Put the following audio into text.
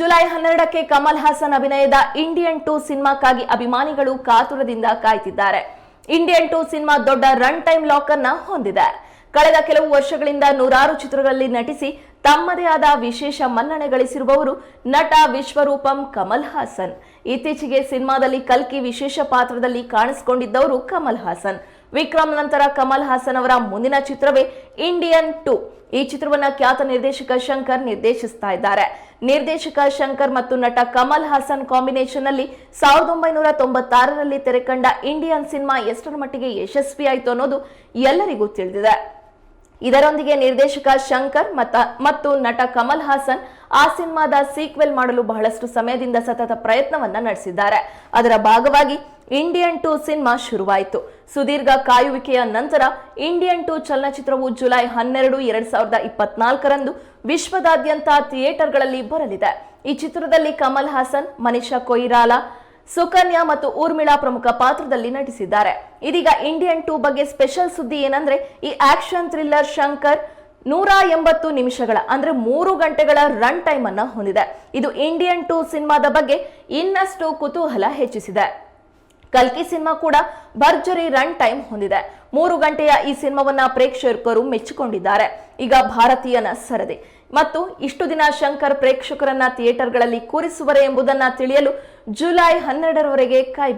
July ಹನ್ನೆರಡಕ್ಕೆ ಕಮಲ್ ಹಾಸನ್ ಅಭಿನಯದ Indian two ಸಿನಿಮಾಕ್ಕಾಗಿ ಅಭಿಮಾನಿಗಳು ಕಾತುರದಿಂದ ಕಾಯ್ತಿದ್ದಾರೆ. ಇಂಡಿಯನ್ ಟೂ ಸಿನಿಮಾ ದೊಡ್ಡ ರನ್ ಟೈಮ್ ಲಾಕರ್ ಅನ್ನ ಹೊಂದಿದೆ. ಕಳೆದ ಕೆಲವು ವರ್ಷಗಳಿಂದ ನೂರಾರು ಚಿತ್ರಗಳಲ್ಲಿ ನಟಿಸಿ ತಮ್ಮದೇ ಆದ ವಿಶೇಷ ಮನ್ನಣೆ ಗಳಿಸಿರುವವರು ನಟ ವಿಶ್ವರೂಪಂ ಕಮಲ್ ಹಾಸನ್. ಇತ್ತೀಚೆಗೆ ಸಿನಿಮಾದಲ್ಲಿ ಕಲ್ಕಿ ವಿಶೇಷ ಪಾತ್ರದಲ್ಲಿ ಕಾಣಿಸಿಕೊಂಡಿದ್ದವರು ಕಮಲ್ ಹಾಸನ್. ವಿಕ್ರಮ್ ನಂತರ ಕಮಲ್ ಹಾಸನ್ ಅವರ ಮುಂದಿನ ಚಿತ್ರವೇ ಇಂಡಿಯನ್ ಟು. ಈ ಚಿತ್ರವನ್ನ ಖ್ಯಾತ ನಿರ್ದೇಶಕ ಶಂಕರ್ ನಿರ್ದೇಶಿಸ್ತಾ ಇದ್ದಾರೆ. ನಿರ್ದೇಶಕ ಶಂಕರ್ ಮತ್ತು ನಟ ಕಮಲ್ ಹಾಸನ್ ಕಾಂಬಿನೇಷನ್ ಅಲ್ಲಿ ಸಾವಿರದ ಒಂಬೈನೂರ ತೊಂಬತ್ತಾರರಲ್ಲಿ ತೆರೆಕಂಡ ಇಂಡಿಯನ್ ಸಿನಿಮಾ ಎಷ್ಟರ ಮಟ್ಟಿಗೆ ಯಶಸ್ವಿಯಾಯಿತು ಅನ್ನೋದು ಎಲ್ಲರಿಗೂ ತಿಳಿದಿದೆ. ಇದರೊಂದಿಗೆ ನಿರ್ದೇಶಕ ಶಂಕರ್ ಮತ್ತು ನಟ ಕಮಲ್ ಹಾಸನ್ ಆ ಸಿನಿಮಾದ ಸೀಕ್ವೆಲ್ ಮಾಡಲು ಬಹಳಷ್ಟು ಸಮಯದಿಂದ ಸತತ ಪ್ರಯತ್ನವನ್ನ ನಡೆಸಿದ್ದಾರೆ. ಅದರ ಭಾಗವಾಗಿ ಇಂಡಿಯನ್ ಟೂ ಸಿನಿಮಾ ಶುರುವಾಯಿತು. ಸುದೀರ್ಘ ಕಾಯುವಿಕೆಯ ನಂತರ ಇಂಡಿಯನ್ ಟು ಚಲನಚಿತ್ರವು ಜುಲೈ ಹನ್ನೆರಡು, ಎರಡ್ ಸಾವಿರದ ಇಪ್ಪತ್ನಾಲ್ಕರಂದು ವಿಶ್ವದಾದ್ಯಂತ ಥಿಯೇಟರ್ಗಳಲ್ಲಿ ಬರಲಿದೆ. ಈ ಚಿತ್ರದಲ್ಲಿ ಕಮಲ್ ಹಾಸನ್, ಮನೀಷಾ ಕೊಯಿರಾಲಾ, ಸುಕನ್ಯಾ ಮತ್ತು ಊರ್ಮಿಳಾ ಪ್ರಮುಖ ಪಾತ್ರದಲ್ಲಿ ನಟಿಸಿದ್ದಾರೆ. ಇದೀಗ ಇಂಡಿಯನ್ ಟೂ ಬಗ್ಗೆ ಸ್ಪೆಷಲ್ ಸುದ್ದಿ ಏನಂದ್ರೆ ಈ ಆಕ್ಷನ್ ಥ್ರಿಲ್ಲರ್ ಶಂಕರ್ ನೂರ ಎಂಬತ್ತು ನಿಮಿಷಗಳ, ಅಂದ್ರೆ ಮೂರು ಗಂಟೆಗಳ ರನ್ ಟೈಮ್ ಅನ್ನ ಹೊಂದಿದೆ. ಇದು ಇಂಡಿಯನ್ ಟೂ ಸಿನಿಮಾದ ಬಗ್ಗೆ ಇನ್ನಷ್ಟು ಕುತೂಹಲ ಹೆಚ್ಚಿಸಿದೆ. ಕಲ್ಕಿ ಸಿನಿಮಾ ಕೂಡ ಭರ್ಜರಿ ರನ್ ಟೈಮ್ ಹೊಂದಿದೆ. ಮೂರು ಗಂಟೆಯ ಈ ಸಿನಿಮಾವನ್ನ ಪ್ರೇಕ್ಷಕರು ಮೆಚ್ಚಿಕೊಂಡಿದ್ದಾರೆ. ಈಗ ಭಾರತೀಯನ ಸರದಿ. ಮತ್ತು ಇಷ್ಟು ದಿನ ಶಂಕರ್ ಪ್ರೇಕ್ಷಕರನ್ನ ಥಿಯೇಟರ್ಗಳಲ್ಲಿ ಕೂರಿಸುವರೆ ಎಂಬುದನ್ನ ತಿಳಿಯಲು ಜುಲೈ ಹನ್ನೆರಡರವರೆಗೆ ಕಾಯ್ಬೇಕು.